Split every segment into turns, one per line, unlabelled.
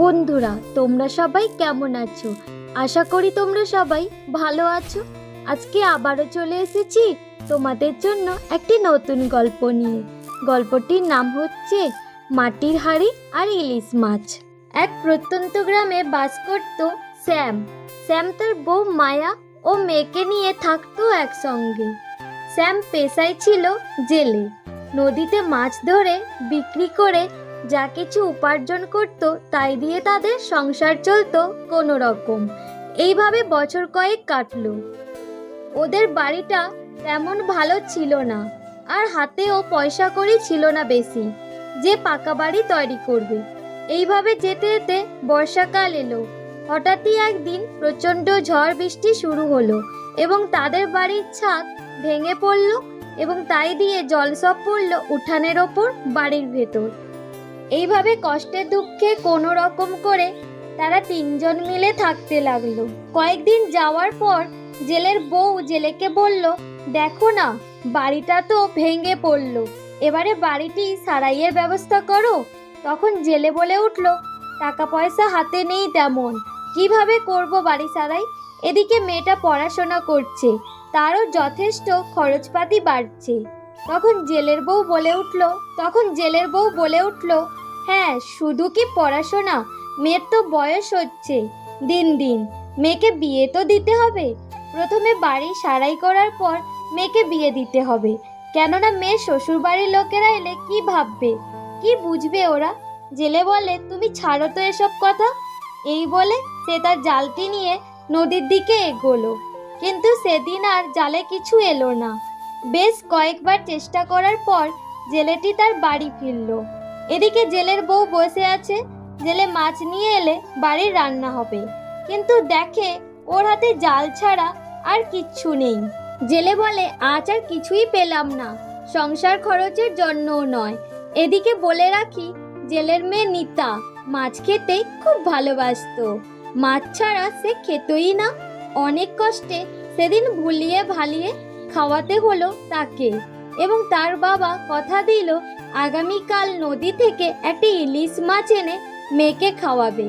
বন্ধুরা, তোমরা সবাই কেমন আছো? আশা করি তোমরা সবাই ভালো আছো। আজকে আবারও চলে এসেছি তোমাদের জন্য একটি নতুন গল্প নিয়ে। গল্পটির নাম হচ্ছে মাটির হাড়ি আর ইলিশ মাছ। এক প্রত্যন্ত গ্রামে বাস করত স্যাম। স্যাম তার বউ মায়া ও মেয়েকে নিয়ে থাকতো একসঙ্গে। স্যাম পেশায় ছিল জেলে। নদীতে মাছ ধরে, বিক্রি করে যা কিছু উপার্জন করত, তাই দিয়ে তাদের সংসার চলতো কোনো রকম এইভাবে বছর কয়েক কাটলো। ওদের বাড়িটা তেমন ভালো ছিল না, আর হাতেও পয়সা করি ছিল না বেশি। যে পাকা বাড়ি তৈরি করবে। এইভাবে যেতে যেতে বর্ষাকাল এলো। হঠাৎই একদিন প্রচণ্ড ঝড় বৃষ্টি শুরু হলো এবং তাদের বাড়ির ছাদ ভেঙে পড়ল এবং তাই দিয়ে জল সব পড়ল উঠানের ওপর বাড়ির ভেতর। এইভাবে কষ্টে দুঃখে কোনো রকম করে তারা তিনজন মিলে থাকতে লাগল। কয়েকদিন যাওয়ার পর জেলের বউ জেলেকে বলল, দেখো না, বাড়িটা তো ভেঙে পড়ল। এবারে বাড়িটি সারাইয়ের ব্যবস্থা করো। তখন জেলে বলে উঠল, টাকা পয়সা হাতে নেই তেমন। কীভাবে করব বাড়ি সারাই? এদিকে মেয়েটা পড়াশোনা করছে, তারও যথেষ্ট খরচপাতি বাড়ছে। তখন জেলের বউ বলে উঠল, তখন জেলের বউ বলে উঠল হ্যাঁ শুধু কি পড়াশোনা? মেয়ের তো বয়স হচ্ছে। দিন দিন। মেয়েকে বিয়ে তো দিতে হবে। প্রথমে বাড়ি সারাই করার পর মেয়েকে বিয়ে দিতে হবে। কেননা মেয়ে শ্বশুর বাড়ির লোকেরা এলে কি ভাববে? কি বুঝবে ওরা? জেলে বলে, তুমি ছাড়ো তো এসব কথা। এই বলে সে তার জালটি নিয়ে নদীর দিকে এগোলো। কিন্তু সেদিন আর জালে কিছু এলো না। বেশ কয়েকবার চেষ্টা করার পর জেলেটি তার বাড়ি ফিরল। এদিকে জেলের বউ বসে আছে, জেলে মাছ নিয়ে এলে বাড়ির রান্না হবে। কিন্তু দেখে ওর হাতে জাল ছাড়া আর কিচ্ছু নেই। জেলে বলে, আজ আর কিছুই পেলাম না। সংসার খরচের জন্যও নয়। এদিকে বলে রাখি, জেলের মেয়ে নিতা মাছ খেতে খুব ভালোবাসতো। মাছ ছাড়া সে খেতই না। অনেক কষ্টে সেদিন ভুলিয়ে ভালিয়ে খাওয়াতে হলো তাকে। এবং তার বাবা কথা দিল, আগামীকাল নদী থেকে একটি ইলিশ মাছ এনে মেয়েকে খাওয়াবে।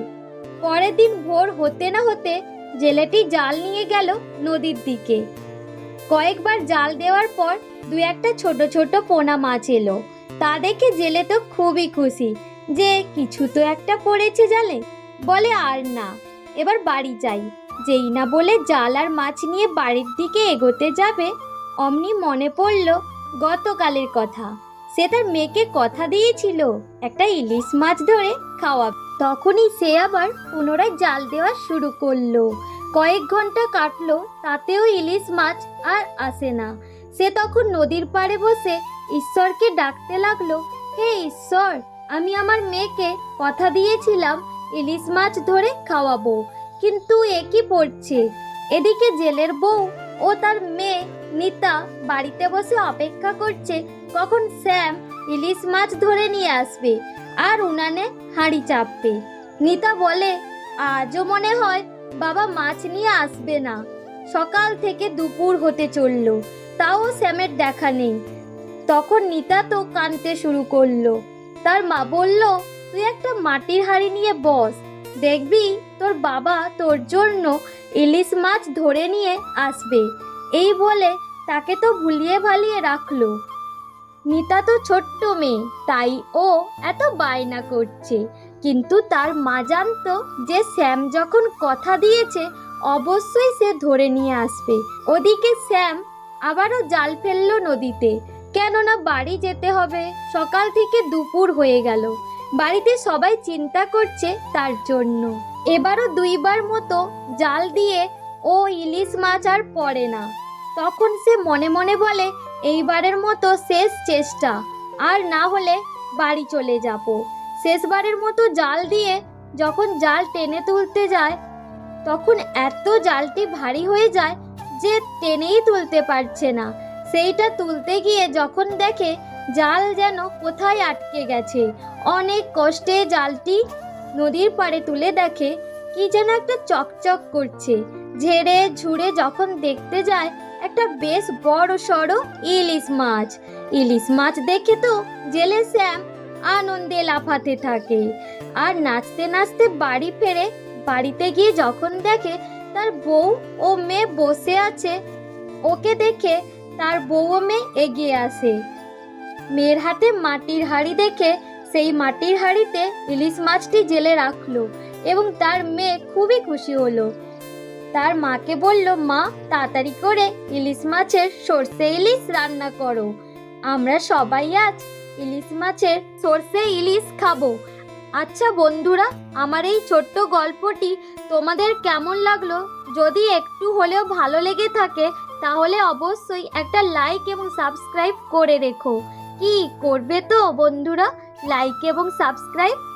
পরের দিন ভোর হতে না হতে জেলেটি জাল নিয়ে গেল নদীর দিকে। কয়েকবার জাল দেওয়ার পর দু একটা ছোট ছোট পোনা মাছ এলো। তা দেখে জেলে তো খুবই খুশি যে কিছু তো একটা পড়েছে জালে। বলে, আর না, এবার বাড়ি যাই। যেই না বলে জাল আর মাছ নিয়ে বাড়ির দিকে এগোতে যাবে, অমনি মনে পড়ল গতকালের কথা। সে তার মেয়েকে কথা দিয়েছিল, একটা ইলিশ মাছ ধরে খাওয়া। তখনই সে আবার পুনরায় জাল দেওয়া শুরু করল। কয়েক ঘণ্টা কাটলো, তাতেও ইলিশ মাছ আর আসে না। সে তখন নদীর পাড়ে বসে ঈশ্বরকে ডাকতে লাগল, হে ঈশ্বর, আমি আমার মেয়েকে কথা দিয়েছিলাম ইলিশ মাছ ধরে খাওয়াবো, কিন্তু এ কি পড়ছে? এদিকে জেলের বউ ও তার মেয়ে নিতা বাড়িতে বসে অপেক্ষা করছে, কখন স্যাম ইলিশ মাছ ধরে নিয়ে আসবে আর উনানে হাঁড়ি চাপবে। নিতা বলে, আজও মনে হয় বাবা মাছ নিয়ে আসবে না। সকাল থেকে দুপুর হতে চলল, তাও স্যামের দেখা নেই। তখন নিতা তো কানতে শুরু করল। তার মা বলল, তুই একটা মাটির হাঁড়ি নিয়ে বস, দেখবি তোর বাবা তোর জন্য ইলিশ মাছ ধরে নিয়ে আসবে। এই বলে তাকে তো ভুলিয়ে ভালিয়ে রাখল। নিতা তো ছোট্ট মেয়ে, তাই ও এত বায়না করছে। কিন্তু তার মা জানতো যে শ্যাম যখন কথা দিয়েছে, অবশ্যই সে ধরে নিয়ে আসবে। ওদিকে শ্যাম আবারও জাল ফেলল নদীতে। কেননা বাড়ি যেতে হবে, সকাল থেকে দুপুর হয়ে গেল। বাড়িতে সবাই চিন্তা করছে তার জন্য। এবারও দুইবার মতো জাল দিয়ে ও ইলিশ মাছ আর পড়ে না। তখন সে মনে মনে বলে, এইবারের মতো শেষ চেষ্টা। আর না হলে বাড়ি চলে যাব। শেষবারের মতো জাল দিয়ে যখন জাল টেনে তুলতে যায়, তখন এত জালটি ভারী হয়ে যায় যে টেনেই তুলতে পারছে না। সেইটা তুলতে গিয়ে যখন দেখে জাল যেন কোথায় আটকে গেছে, অনেক কষ্টে জালটি নদীর পাড়ে তুলে দেখে কি যেন একটা চকচক করছে। ঝেড়ে ঝুড়ে যখন দেখতে যায় একটা বেশ বড় সড়ো ইলিশ মাছ। ইলিশ মাছ দেখে তো জেলে শ্যাম আনন্দে লাফাতে থাকে। আর নাচতে নাচতে বাড়ি ফেরে, বাড়িতে গিয়ে যখন দেখে তার বউ ও মেয়ে বসে আছে, ওকে দেখে তার বউ ও মেয়ে এগিয়ে আসে। মেয়ের হাতে মাটির হাঁড়ি দেখে সেই মাটির হাঁড়িতে ইলিশ মাছটি জেলে রাখল এবং তার মেয়ে খুবই খুশি হলো। তার মাকে বলল, মা, তাড়াতাড়ি করে ইলিশ মাছের সর্ষে ইলিশ রান্না করো। আমরা সবাই আজ ইলিশ মাছের সর্ষে ইলিশ খাব। আচ্ছা বন্ধুরা, আমার এই ছোট্ট গল্পটি তোমাদের কেমন লাগল? যদি একটু হলেও ভালো লেগে থাকে, তাহলে অবশ্যই একটা লাইক এবং সাবস্ক্রাইব করে রেখো। কি করবে তো বন্ধুরা? লাইক এবং সাবস্ক্রাইব